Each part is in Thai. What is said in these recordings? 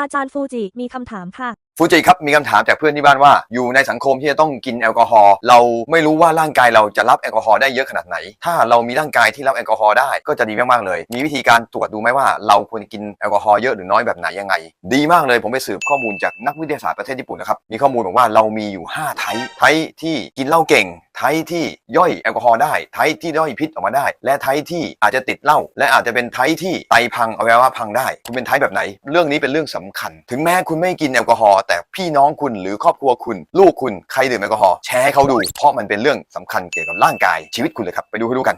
อาจารย์ฟูจิมีคำถามค่ะ ฟูจิครับมีคำถามจากเพื่อนที่บ้านว่า อยู่ในสังคมที่จะต้องกินแอลกอฮอล์เราไม่รู้ว่าร่างกายเราจะรับแอลกอฮอล์ได้เยอะขนาดไหน ถ้าเรามีร่างกายที่รับแอลกอฮอล์ได้ก็จะดีมากๆเลย มีวิธีการตรวจดูไหมว่าเราควรกินแอลกอฮอล์เยอะหรือน้อยแบบไหนยังไง ดีมากเลยผมไปสืบข้อมูลจากนักวิทยาศาสตร์ประเทศญี่ปุ่นนะครับมีข้อมูลบอกว่าเรามีอยู่ 5 ไทป์ไทป์ที่กินเหล้าเก่งไทป์ที่ย่อยแอลกอฮอล์ได้ไทป์ที่ย่อยพิษออกมาได้ และไทป์ที่อาจจะติดเหล้าและอาจจะเป็นไทป์ที่ไตพังเอาไวัยวะพังได้ คุณเป็นไทป์แบบไหน เรื่องนี้เป็นเรื่องสำคัญ ถึงแม้คุณไม่กินแอลกอฮอล์แต่พี่น้องคุณหรือครอบครัวคุณ ลูกคุณใครดื่มแอลกอฮอล์แชร์ให้เขาดู เพราะมันเป็นเรื่องสำคัญเกี่ยวกับร่างกายชีวิตคุณเลยครับ ไปดูให้รู้กัน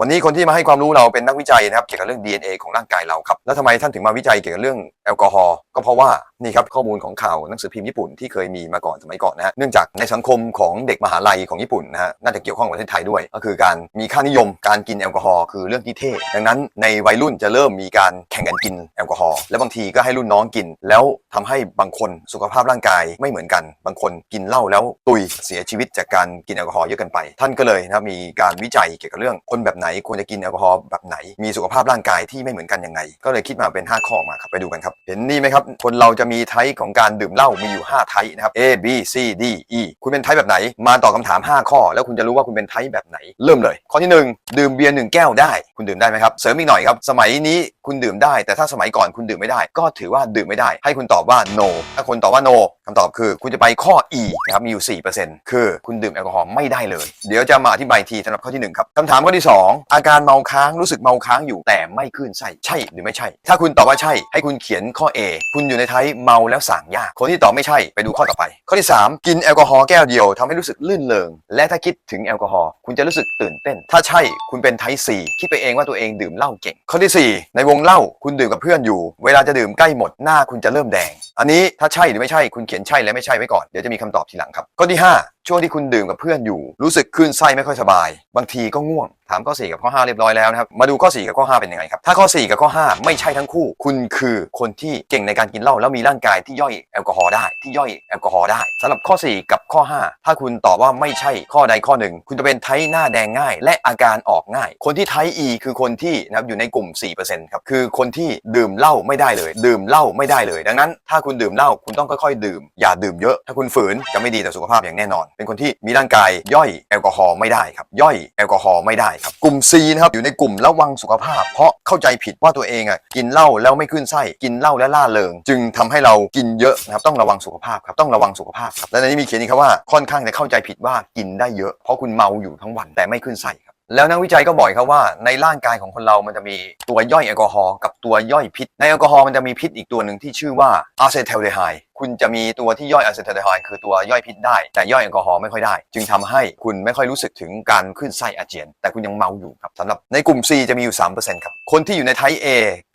วันนี้คนที่มาให้ความรู้เราเป็นนักวิจัยนะครับเกี่ยวกับเรื่อง DNA ของร่างกายเราครับแล้วทำไมท่านถึงมาวิจัยเกี่ยวกับเรื่องแอลกอฮอล์ก็เพราะว่านี่ครับข้อมูลของข่าวหนังสือพิมพ์ญี่ปุ่นที่เคยมีมาก่อนสมัยก่อนนะฮะเนื่องจากในสังคมของเด็กมหาลัยของญี่ปุ่นนะฮะน่าจะเกี่ยวข้องกับประเทศไทยด้วย ก็คือการมีค่านิยมการกินแอลกอฮอล์คือเรื่องที่เท่ดังนั้นในวัยรุ่นจะเริ่มมีการแข่งกันกินแอลกอฮอล์และบางทีก็ให้รุ่นน้องกิน แล้วทำให้บางคนสุขภาพร่างกายไม่เหมือนกัน บางคนกินเหล้าแล้วตุยเสียชีวิตจากการกินแอลกอฮอล์เยอะกินไป ท่านก็เลยนะมีการวิจัยเกี่ยวกับเรื่องคนแบบไหนควรจะกินแอลกอฮอล์แบบไหน มีสุขภาพร่างกายที่ไม่เหมือนกันยังไง ก็เลยคิดมาเป็น 5 ข้อมาครับไปดูกันครับ เห็นนี่ไหมครับ คนเราจะมีไทป์ของการดื่มเหล้ามีอยู่ 5 ไทป์นะครับ A B C D E คุณเป็นไทป์แบบไหน มาตอบคำถาม 5 ข้อ แล้วคุณจะรู้ว่าคุณเป็นไทป์แบบไหน เริ่มเลย ข้อที่ 1 ดื่มเบียร์หนึ่งแก้วได้ คุณดื่มได้ไหมครับ เสริมอีกหน่อยครับ สมัยนี้ คุณดื่มได้ แต่ถ้าสมัยก่อนคุณดื่มไม่ได้ ก็ถือว่าดื่มไม่ได้ ให้คุณตอบว่า no ถ้าคนตอบว่า no คำตอบคือคุณจะไปข้อ E นะครับมีอยู่ 4%คือคุณดื่มแอลกอฮอล์ไม่ได้เลย เดี๋ยวจะมาอธิบายทีสำหรับข้อที่หนึ่งครับคำถามข้อที่สองอาการเมาค้างรู้สึกเมาค้างอยู่แต่ไม่คลื่นไส้ใช่หรือไม่ใช่ ถ้าคุณตอบว่าใช่ ให้คุณเขียนข้อ A คุณอยู่ในไทป์เมาแล้วสั่งยากคนที่ตอบไม่ใช่ไปดูข้อต่อไป ข้อที่ 3 กินแอลกอฮอล์แก้วเดียวทำให้รู้สึกลื่นเลงและถ้าคิดถึงแอลกอฮอล์คุณจะรู้สึกตื่นเต้น ถ้าใช่คุณเป็นไทป์ C คิดไปเองว่าตัวเองดื่มเหล้าเก่ง ข้อที่ 4 ในวงเล่าคุณดื่มกับเพื่อนอยู่ เวลาจะดื่มใกล้หมดหน้าคุณจะเริ่มแดง อันนี้ถ้าใช่หรือไม่ใช่คุณเขียนใช่และไม่ใช่ไว้ก่อนเดี๋ยวจะมีคำตอบทีหลังครับข้อที่ 5 ช่วงที่คุณดื่มกับเพื่อนอยู่ รู้สึกคลื่นไส้ไม่ค่อยสบาย บางทีก็ง่วง ถามข้อ 4 กับข้อ 5 เรียบร้อยแล้วนะครับมาดูข้อ 4 กับข้อ 5 เป็นยังไงครับถ้าข้อ 4 กับข้อ 5 ไม่ใช่ทั้งคู่ คุณคือคนที่เก่งในการกินเหล้าแล้วมีร่างกายที่ย่อยแอลกอฮอล์ได้ที่ย่อยแอลกอฮอล์ได้สำหรับข้อ 4 กับข้อ 5 ถ้าคุณตอบว่าไม่ใช่ข้อใดข้อหนึ่ง คุณจะเป็นไทหน้าแดงง่าย และอาการออกง่าย คนที่ไท E คือคนที่นะครับอยู่ในกลุ่ม4%ครับคือคนที่ดื่มเหล้าไม่ได้เลย ดื่มเหล้าไม่ได้เลย ดังนั้นถ้าคุณดื่มเหล้าคุณต้องค่อยๆดื่ม อย่าดื่มเยอะ ถ้าคุณฝืนจะไม่ดีต่อสุขภาพอย่างแน่นอน เป็นคนที่มีร่างกายย่อยแอลกอฮอล์ไม่ได้ครับ ย่อยแอลกอฮอล์ไม่ได้ครับ กลุ่ม C นะครับ อยู่ในกลุ่มระวังสุขภาพ เพราะเข้าใจผิดว่าตัวเองอะกินเหล้าแล้วไม่ขึ้นไส้ กินเหล้าแล้วล่าเริง จึงทำให้เรากินเยอะนะครับ ต้องระวังสุขภาพครับ ต้องระวังสุขภาพครับ และในนี้มีเขียนอีกครับว่า ค่อนข้างจะเข้าใจผิดว่ากินได้เยอะ เพราะคุณเมาอยู่ทั้งวันแต่ไม่ขึ้นไส้ครับ แล้วนักวิจัยก็บอกครับว่าในร่างกายของคนเรามันจะมีตัวย่อยแอลกอฮอล์กับตัวย่อยพิษ ในแอลกอฮอล์มันจะมีพิษอีกตัวหนึ่งที่ชื่อว่าอะเซท l ลเดไฮด์ คุณจะมีตัวที่ย่อยอะเซท l ลเดไฮด์คือตัวย่อยพิษได้ แต่ย่อยแอลกอฮอล์ไม่ค่อยได้ จึงทำให้คุณไม่ค่อยรู้สึกถึงการขึ้นไส้อาเจียน แต่คุณยังเมาอยู่ครับสำหรับในกลุ่ม C จะมีอยู่ 3%ครับ คนที่อยู่ในไทป์ A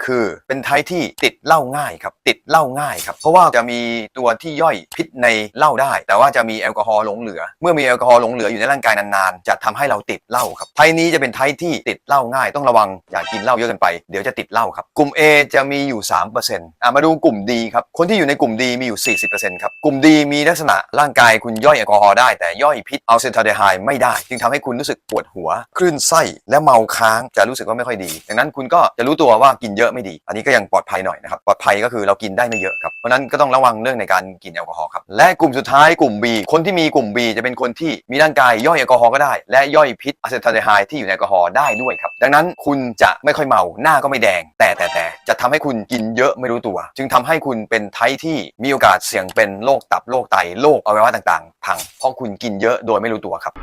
คือเป็นไทป์ที่ติดเหล้าง่ายครับติดเหล้าง่ายครับเพราะว่าจะมีตัวที่ย่อยพิษในเหล้าได้ แต่ว่าจะมีแอลกอฮอล์หลงเหลือ เมื่อมีแอลกอฮอล์หลงเหลืออยู่ในร่างกายนานๆ จะทำให้เราติดเหล้าครับไทป์นี้จะเป็นไทป์ที่ติดเหล้าง่าย ต้องระวังอย่ากินเหล้าเยอะเกินไปเดี๋ยวจะติดเหล้าครับกลุ่ม A จะมีอยู่3%อะมาดูกลุ่ม D ครับคนที่อยู่ในกลุ่ม D มีอยู่40%ครับ กลุ่ม D มีลักษณะร่างกายคุณย่อยแอลกอฮอล์ได้ แต่ย่อยพิษอัลเซทาเดไฮไม่ได้ จึงทำให้คุณรู้สึกปวดหัว คลื่นไส้และเมาค้างจะรู้สึกว่าไม่ค่อยดี ดังนั้นคุณก็จะรู้ตัวว่ากินเยอะไม่ดี อันนี้ก็ยังปลอดภัยหน่อยนะครับ ปลอดภัยก็คือเรากินได้ไม่เยอะครับ เพราะนั้นก็ต้องระวังเรื่องในการกินแอลกอฮอล์ครับ และกลุ่มสุดท้ายกลุ่ม B คนที่มีกลุ่ม B จะเป็นคนที่มีร่างกายย่อยแอลกอฮอล์ก็ได้ และย่อยพิษอะเซทาเดไฮที่อยู่ในแอลกอฮอล์ได้ด้วยครับ ดังนั้นคุณจะไม่ค่อยเมาหน้าก็ไม่แดง แต่แต่แต่จะทำให้คุณกินเยอะไม่รู้ตัว จึงทำให้คุณเป็นไทที่มีโอกาสเสี่ยงเป็นโรคตับโรคไตโรคอวัยวะต่างๆ พังเพราะคุณกินเยอะโดยไม่รู้ตัวครับ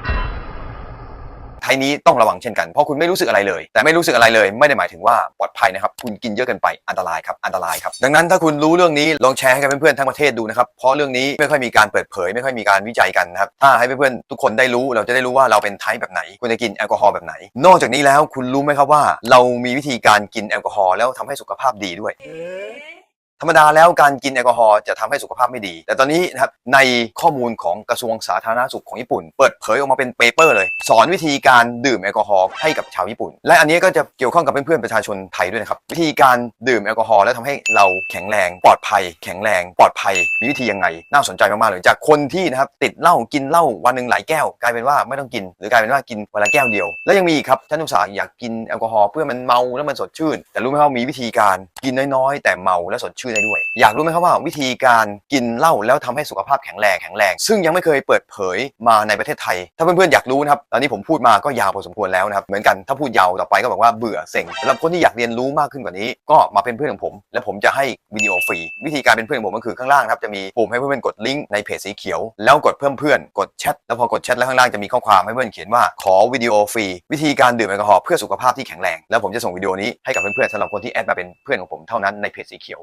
ไทยนี้ต้องระวังเช่นกันเพราะคุณไม่รู้สึกอะไรเลย แต่ไม่รู้สึกอะไรเลย ไม่ได้หมายถึงว่าปลอดภัยนะครับ คุณกินเยอะเกินไปอันตรายครับอันตรายครับดังนั้นถ้าคุณรู้เรื่องนี้ลองแชร์ให้กับเพื่อนๆทั้งประเทศดูนะครับเพราะเรื่องนี้ไม่ค่อยมีการเปิดเผย ไม่ค่อยมีการวิจัยกันนะครับถ้าให้เพื่อนๆทุกคนได้รู้เราจะได้รู้ว่าเราเป็นไทป์แบบไหนควรจะกินแอลกอฮอล์แบบไหน นอกจากนี้แล้วคุณรู้ไหมครับว่า เรามีวิธีการกินแอลกอฮอล์แล้วทำให้สุขภาพดีด้วย ธรรมดาแล้วการกินแอลกอฮอล์จะทำให้สุขภาพไม่ดี แต่ตอนนี้นะครับในข้อมูลของกระทรวงสาธารณสุขของญี่ปุ่น เปิดเผยออกมาเป็นเปเปอร์เลย สอนวิธีการดื่มแอลกอฮอล์ให้กับชาวญี่ปุ่น และอันนี้ก็จะเกี่ยวข้องกับเพื่อนๆประชาชนไทยด้วยนะครับ วิธีการดื่มแอลกอฮอล์แล้วทำให้เราแข็งแรงปลอดภัย แข็งแรงปลอดภัยมีวิธียังไง น่าสนใจมากๆเลยจากคนที่นะครับติดเหล้ากินเหล้าวันหนึ่งหลายแก้วกลายเป็นว่าไม่ต้องกิน หรือกลายเป็นว่ากินวันละแก้วเดียว แล้วยังมีครับท่านผู้ชมอยากกินแอลกอฮอล์เพื่อมันเมาแล้วมันสดชื่น แต่รู้ไหมว่ามีวิธีการกินน้อยๆ แต่เมาและสดชื่นวยได้ด้วย อยากรู้ไหมครับว่าวิธีการกินเหล้าแล้วทำให้สุขภาพแข็งแรงแข็งแรง ซึ่งยังไม่เคยเปิดเผยมาในประเทศไทย ถ้าเพื่อนๆอยากรู้นะครับตอนนี้ผมพูดมาก็ยาวพอสมควรแล้วนะครับเหมือนกันถ้าพูดยาวต่อไปก็บอกว่าเบื่อเซ็งสำหรับคนที่อยากเรียนรู้มากขึ้นกว่านี้ ก็มาเป็นเพื่อนของผม และผมจะให้วิดีโอฟรีวิธีการเป็นเพื่อนของผมก็คือข้างล่างครับจะมีปุ่มให้เพื่อนๆกดลิงก์ในเพจสีเขียว แล้วกดเพิ่มเพื่อนกดแชทแล้วพอกดแชทแล้วข้างล่างจะมีข้อความให้เพื่อนเขียนว่าขอวิดีโอฟรีวิธีการดื่มแอลกอฮอล์เพื่อสุขภาพที่แข็งแรงแล้วผมจะส่งวิดีโอนี้ให้กับเพื่อนๆสำหรับคนที่แอดมาเป็นเพื่อนของผมเท่านั้นในเพจสีเขียว